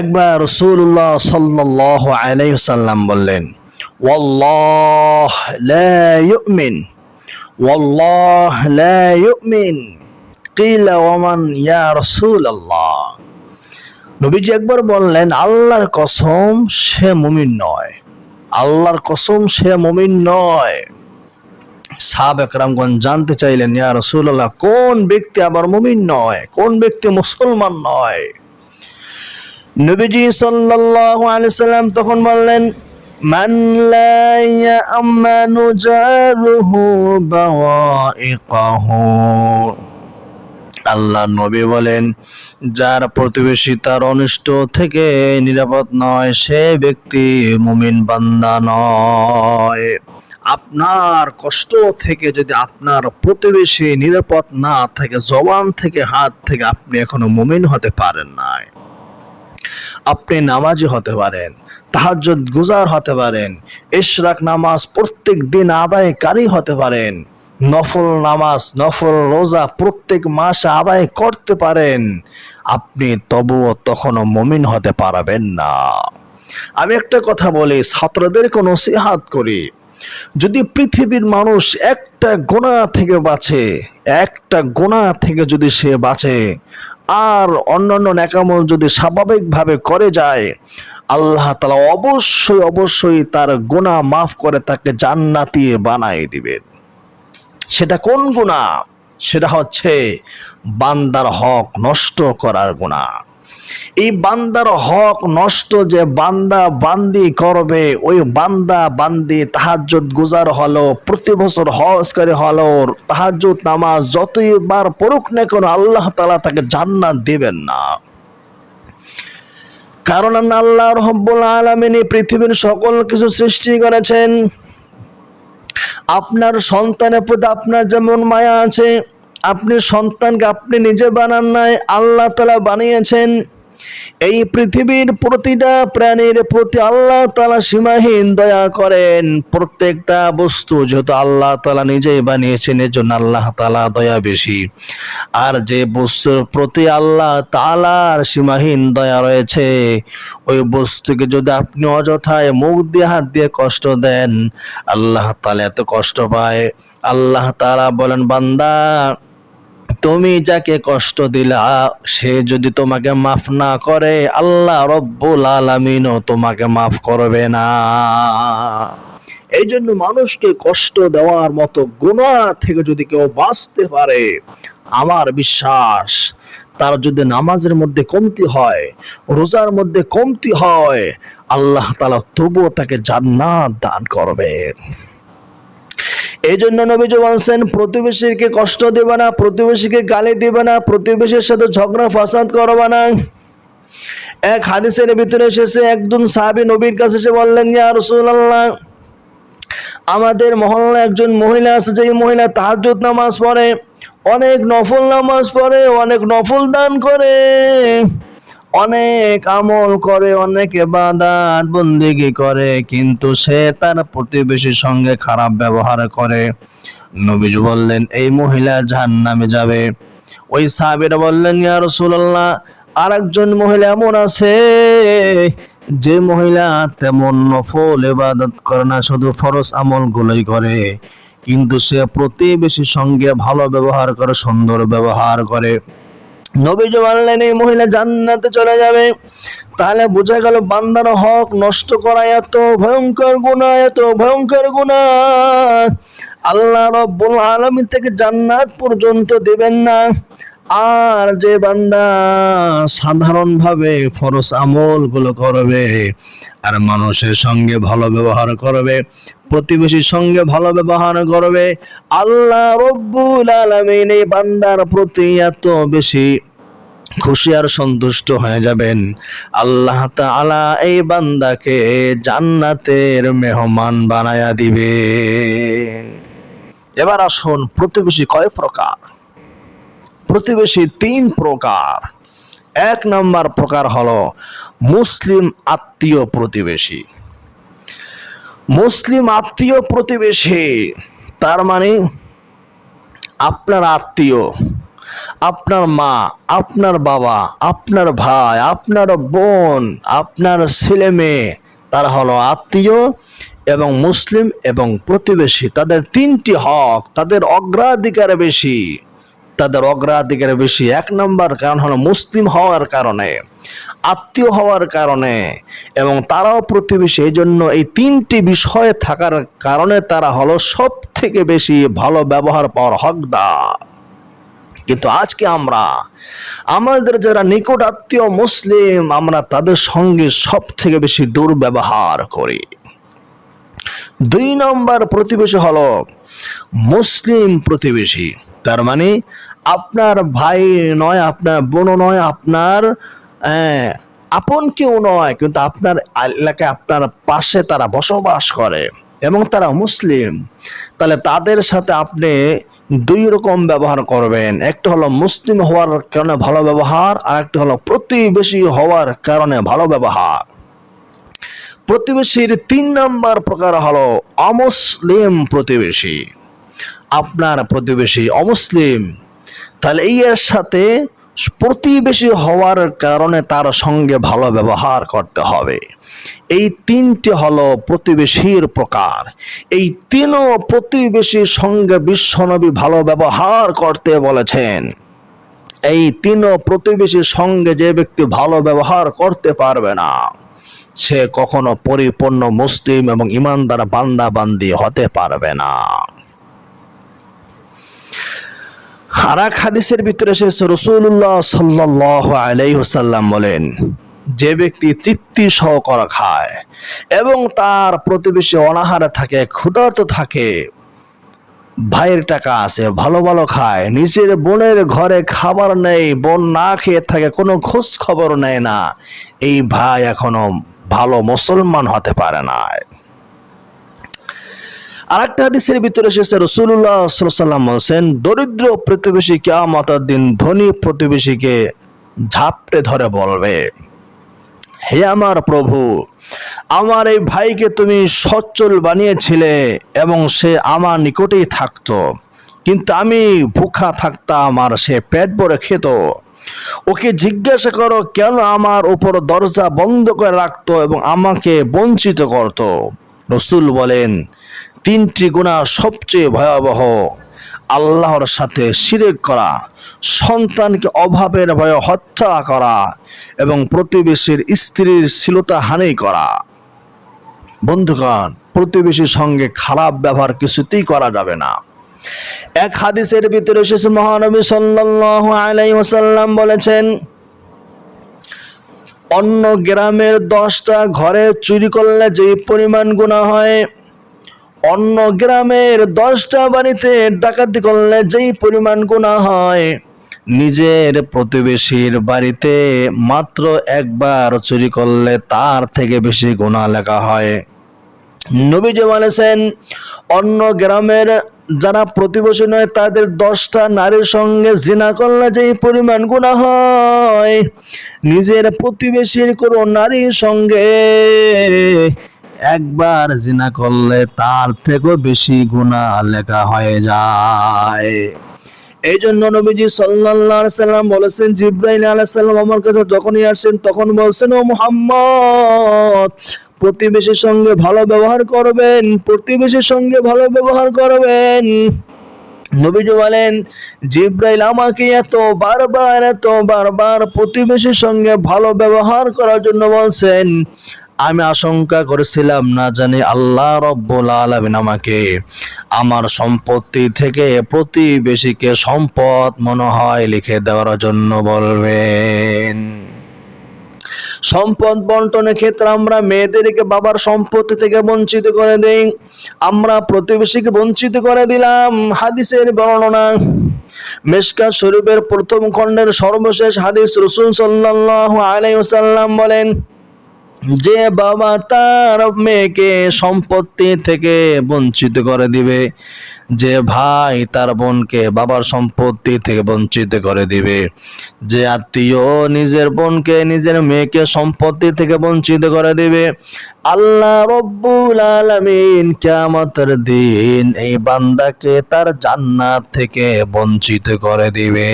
একবার রসুল্লাহ সাল্লাহ আলাইসাল্লাম বললেন, ওয়াল্লাহ লা ইউমিন, ওয়াল্লাহ লা ইউমিন, কিলা ওয়ামান ইয়া রাসূলুল্লাহ। নবীজি একবার বললেন, আল্লাহর কসম সে মুমিন নয়, আল্লাহর কসম সে মুমিন নয়। সাহাব একরামগঞ্জ জানতে চাইলেন, ইয়া রাসূলুল্লাহ, কোন ব্যক্তি আবার মুমিন নয়? কোন ব্যক্তি মুসলমান নয়? নবীজি সাল্লাম তখন বললেন আল্লাহ নবী বলেন, যার প্রতিবেশী তার অনিষ্ট থেকে নিরাপদ নয়, সে ব্যক্তি মুমিন বান্দা নয়। আপনার কষ্ট থেকে যদি আপনার প্রতিবেশী নিরাপদ না থাকে, জবান থেকে, হাত থেকে আপনি এখনও মুমিন হতে পারেন নাই। আপনি নামাজি হতে পারেন, তাহাজ্জুদ গুজার হতে পারেন, ইশরাক নামাজ প্রত্যেক দিন আদায়কারী হতে পারেন, নফল নামাজ, নফল রোজা প্রত্যেক মাসে আদায় করতে পারেন, আপনি তবুও তখনও মমিন হতে পারবেন না। আমি একটা কথা বলি, ছাত্রদেরকে নসিহাত করি, যদি পৃথিবীর মানুষ একটা গোনা থেকে বাঁচে একটা গোনা থেকে যদি সে বাঁচে, আর অন্যান্য ন্যাকামল যদি স্বাভাবিকভাবে করে যায়, আল্লাহ তালা অবশ্যই অবশ্যই তার গোনা মাফ করে তাকে জান্নাতি বানাই দিবে সেটা কোন গুণা? সেটা হচ্ছে বান্দার হক নষ্ট করার গুণা। এই বান্দার হক নষ্ট যে বান্দা বান্দি করবে, ওই বান্দা বান্দি তাহাজ্জুদ গুজার হলো, প্রতি বছর হজ করে হলো, তাহাজ্জুদ নামাজ যতই বার পড়ুক না কেন আল্লাহ তালা তাকে জান্নাত দেবেন না। কারণ আল্লাহ রব্বুল আলমিন পৃথিবীর সকল কিছু সৃষ্টি করেছেন। আপনার সন্তানের প্রতি আপনার যেমন মায়া আছে, আপনি সন্তানকে আপনি নিজে বানান নাই, আল্লাহ তালা বানিয়েছেন। এই পৃথিবীর প্রতিটা প্রাণীর প্রতি আল্লাহ তালা সীমাহীন দয়া করেন। প্রত্যেকটা বস্তু যেহেতু আল্লাহ তালা নিজেই বানিয়েছেন এর জন্য আল্লাহ তালা দয়া বেশি। আর যে বস্তুর প্রতি আল্লাহ তালার সীমাহীন দয়া রয়েছে, ওই বস্তুকে যদি আপনি অযথায় মুখ দিয়ে, হাত দিয়ে কষ্ট দেন, আল্লাহ তালা এত কষ্ট পায়। আল্লাহ তালা বলেন, বান্দা তুমি যাকে কষ্ট দিলা, সে যদি তোমাকে মাফ না করে, আল্লাহ রব্বুল আলমিনও তোমাকে মাফ করবে না। এই জন্য মানুষকে কষ্ট দেওয়ার মতো গুণা থেকে যদি কেউ বাঁচতে পারে, আমার বিশ্বাস, তার যদি নামাজের মধ্যে কমতি হয়, রোজার মধ্যে কমতি হয়, আল্লাহ তালা তবুও তাকে জান্নাত দান করবেন। এই জন্য নবীজি বলছেন প্রতিবেশীকে কষ্ট দেবে না, প্রতিবেশীকে গালি দেবে না, প্রতিবেশীর সাথে ঝগড়া ফাসাদ করবে না। এক হাদিসের ভিতরে এসেছে, একজন সাহাবী নবীর কাছে এসে বললেন, ইয়া রাসূলুল্লাহ, আমাদের মহল্লা একজন মহিলা আছে যে মহিলা তাহাজ্জুদ নামাজ পড়ে, অনেক নফল নামাজ পড়ে, অনেক নফল দান করে। অনেক আমল করে, অনেক এবাদাত বন্দিগি করে, কিন্তু সে তার প্রতিবেশীর সঙ্গে খারাপ ব্যবহার করে। নবীজ বললেন, এই মহিলা জাহান্নামে যাবে। ওই সাহাবীরা বললেন, ইয়া রাসূলুল্লাহ, আরেকজন মহিলা এমন আছে, যে মহিলা তেমন নফল এবাদত করে না, শুধু ফরজ আমল গুলোই করে, কিন্তু সে প্রতিবেশীর সঙ্গে ভালো ব্যবহার করে, সুন্দর ব্যবহার করে। নবীজ বললেন, এই মহিলা জান্নাতে চলে যাবে। তাহলে বোঝা গেল বান্দার হক নষ্ট করা এত ভয়ঙ্কর গুণা, এত ভয়ঙ্কর গুণা। আল্লাহ রব্বুল আলমী থেকে জান্নাত পর্যন্ত দেবেন না। আর যে বান্দা সাধারণভাবে ফরস আমলগুলো করবে আর মানুষের সঙ্গে ভালো ব্যবহার করবে প্রতিবেশীর সঙ্গে ভালো ব্যবহার করবে, আল্লাহ রব্বুল আলমিন এই বান্দার প্রতি এত বেশি খুশি আর সন্তুষ্ট হয়ে যাবেন। আল্লাহ তাআলা এই বান্দাকে জান্নাতের মেহমান বানায়া দিবে এবার আসুন প্রতিবেশী কয় প্রকার? প্রতিবেশী তিন প্রকার। এক নম্বর প্রকার হলো মুসলিম আত্মীয় প্রতিবেশী। মুসলিম আত্মীয় প্রতিবেশী, তার মানে আপনার আত্মীয়, আপনার মা, আপনার বাবা, আপনার ভাই, আপনার বোন, আপনার ছেলে মেয়ে, তারা হলো আত্মীয় এবং মুসলিম এবং প্রতিবেশী। তাদের তিনটি হক, তাদের অগ্রাধিকার বেশি। তাদের অগ্রাধিকার বেশি। এক নম্বর কারণ হলো মুসলিম হওয়ার কারণে, আত্মীয় হওয়ার কারণে, এবং তারাও প্রতিবেশী। এই জন্য এই তিনটি বিষয়ে থাকার কারণে তারা হলো সব থেকে বেশি ভালো ব্যবহার পাওয়ার হকদার। কিন্তু আজকে আমরা, আমাদের যারা নিকট আত্মীয় মুসলিম, আমরা তাদের সঙ্গে সব থেকে বেশি দুর্ব্যবহার করি। দুই নম্বর প্রতিবেশী হলো মুসলিম প্রতিবেশী। তার মানে আপনার ভাই নয়, আপনার বোন নয়, আপনার আপন কেউ নয়, কিন্তু আপনার এলাকায় আপনার পাশে তারা বসবাস করে এবং তারা মুসলিম। তাহলে তাদের সাথে আপনি দুই রকম ব্যবহার করবেন। একটা হলো মুসলিম হওয়ার কারণে ভালো ব্যবহার, আর একটা হলো প্রতিবেশী হওয়ার কারণে ভালো ব্যবহার। প্রতিবেশীর তিন নম্বর প্রকার হলো অমুসলিম প্রতিবেশী। আপনার প্রতিবেশী অমুসলিম। তাহলে এই এর সাথে প্রতিবেশী হওয়ার কারণে তার সঙ্গে ভালো ব্যবহার করতে হবে। এই তিনটি হলো প্রতিবেশীর প্রকার। এই তিনও প্রতিবেশীর সঙ্গে বিশ্বনবী ভালো ব্যবহার করতে বলেছেন। এই তিনও প্রতিবেশীর সঙ্গে যে ব্যক্তি ভালো ব্যবহার করতে পারবে না, সে কখনো পরিপূর্ণ মুসলিম এবং ইমানদার বান্দা বান্দি হতে পারবে না। আর এক হাদিসের ভিতরে এসেছে রসুল্লাহ সাল্লাহ আলাইসাল্লাম বলেন, যে ব্যক্তি তৃপ্তি সহকারে খায় এবং তার প্রতিবেশী অনাহারে থাকে, ক্ষুধার্ত থাকে, ভাইয়ের টাকা আছে, ভালো ভালো খায়, নিজের বোনের ঘরে খাবার নেই, বোন না খেয়ে থাকে, কোনো খোঁজ খবর নেয় না, এই ভাই এখনও ভালো মুসলমান হতে পারে না আরেকটা হাদিসের ভিতরে এসেছে রসুল্লাহ সাল্লাম বলছেন, দরিদ্র প্রতিবেশী কেয়ামতের দিন ধনী প্রতিবেশীকে ঝাপটে ধরে বলবে, হে আমার প্রভু, আমার এই ভাইকে তুমি সচ্ছল বানিয়েছিলে এবং সে আমার নিকটেই থাকতো, কিন্তু আমি ভুখা থাকতাম আর সে পেট ভরে খেত। ওকে জিজ্ঞাসা করো, কেন আমার উপর দরজা বন্ধ করে রাখতো এবং আমাকে বঞ্চিত করত? রসুল বলেন, তিনটি গুণা সবচেয়ে ভয়াবহ, আল্লাহর সাথে শিরেক করা, সন্তানকে অভাবের ভয়ে হত্যা করা এবং প্রতিবেশীর স্ত্রীর শ্লীলতা হানি করা। বন্ধুগণ, প্রতিবেশীর সঙ্গে খারাপ ব্যবহার কিছুতেই করা যাবে না। এক হাদিসের ভিতরে এসেছে, মহানবী সাল্লাল্লাহু আলাইহি ওয়াসাল্লাম বলেছেন অন্য গ্রামের দশটা ঘরে চুরি করলে যে পরিমাণ গুণা হয়, অন্য গ্রামের দশটা বাড়িতে ডাকাতি করলে যেই পরিমাণ গুণা হয়, নিজের প্রতিবেশীর বাড়িতে মাত্র একবার চুরি করলে তার থেকে বেশি গুণা লেখা হয়। নবীজি বলেছেন, অন্য গ্রামের যারা প্রতিবেশী নয়, তাদের দশটা নারীর সঙ্গে জিনা করলে যে পরিমাণ গুণা হয়। নিজের প্রতিবেশীর কোনো নারীর সঙ্গে একবার জিনা করলে তার থেকেও বেশি গুণা লেখা হয়ে যায়। এই জন্য নবীজি সাল্লাম বলেছেন, জিব্রাইল আলাইহিস আমার কাছে যখনই আসেন, তখন বলছেন, ও মুহাম্মদ প্রতিবেশীর সঙ্গে ভালো ব্যবহার করবেন, প্রতিবেশীর সঙ্গে ভালো ব্যবহার করবেন। নবীজি বলেন, জিব্রাইল আমাকে এত বারবার এত বারবার প্রতিবেশীর সঙ্গে ভালো ব্যবহার করার জন্য বলছেন। আমি আশঙ্কা করেছিলাম, না জানি আল্লাহ রব্বুল আলামিন আমাকে আমার সম্পত্তি থেকে প্রতিবেশীকে সম্পদ মনে হয় লিখে দেওয়ার জন্য বলবেন। সম্পদ বন্টনের ক্ষেত্রে আমরা মেয়েদেরকে বাবার সম্পত্তি থেকে বঞ্চিত করে দেই। আমরা প্রতিবেশীকে বঞ্চিত করে দিলাম। হাদিসের বর্ণনা মেশকা শরীফের প্রথম খণ্ডের সর্বশেষ হাদিস রসুল সাল্লাল্লাহু আলাইহি ওয়াসাল্লাম বলেন, যে বাবা তার মেয়েকে সম্পত্তি থেকে বঞ্চিত করে দিবে যে ভাই তার বোনকে বাবার সম্পত্তি থেকে বঞ্চিত করে দিবে। যে আত্মীয় নিজের বোনকে, নিজের মেয়েকে সম্পত্তি থেকে বঞ্চিত করে দিবে। আল্লাহ রব্বুল আলামিন কিয়ামতের দিন এই বান্দাকে তার জান্নাত থেকে বঞ্চিত করে দিবে।